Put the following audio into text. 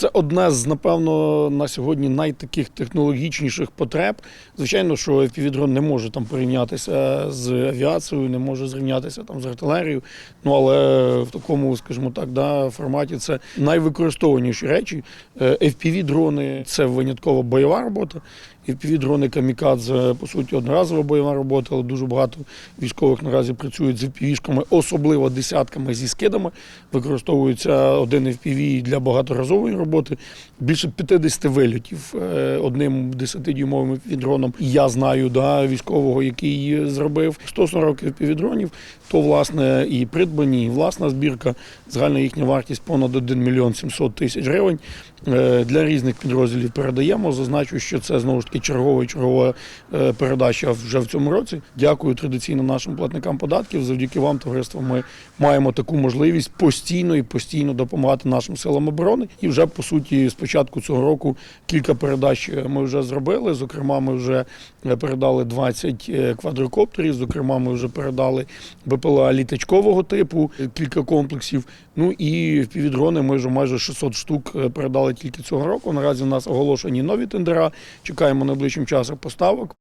Це одне з, напевно, на сьогодні найтаких технологічніших потреб. Звичайно, що FPV-дрон не може там порівнятися з авіацією, не може зрівнятися там з артилерією. Ну але в такому, скажімо так, да, форматі це найвикористованіші речі. Е, FPV-дрони це винятково бойова робота. FPV-дрони камікадзе, по суті, одноразова бойова робота, але дуже багато військових наразі працюють з FPV-шками, особливо десятками зі скидами. Використовується один FPV для багаторазової роботи. Більше 50 вильотів е, одним 10-дюймовим FPV-дроном. Я знаю да, військового, який зробив 140 FPV-дронів, то власне і придбані, і власна збірка. Загальна їхня вартість понад 1 мільйон 700 тисяч гривень. Е, Для різних підрозділів передаємо. Зазначу, що це знову ж таки чергова чергова е, передача вже в цьому році. Дякую традиційно нашим платникам податків. Завдяки вам, товариство, ми маємо таку можливість постійно і постійно допомагати нашим силам оборони. І вже по суті, з початку цього року кілька передач ми вже зробили. Зокрема, ми вже е, передали 20 е, квадрокоптерів. Зокрема, ми вже передали БПЛА літачкового типу, е, кілька комплексів. Ну і півдрони ми вже майже 600 штук е, передали тільки цього року. Наразі у нас оголошені нові тендера. Чекаємо найближчим часом поставок.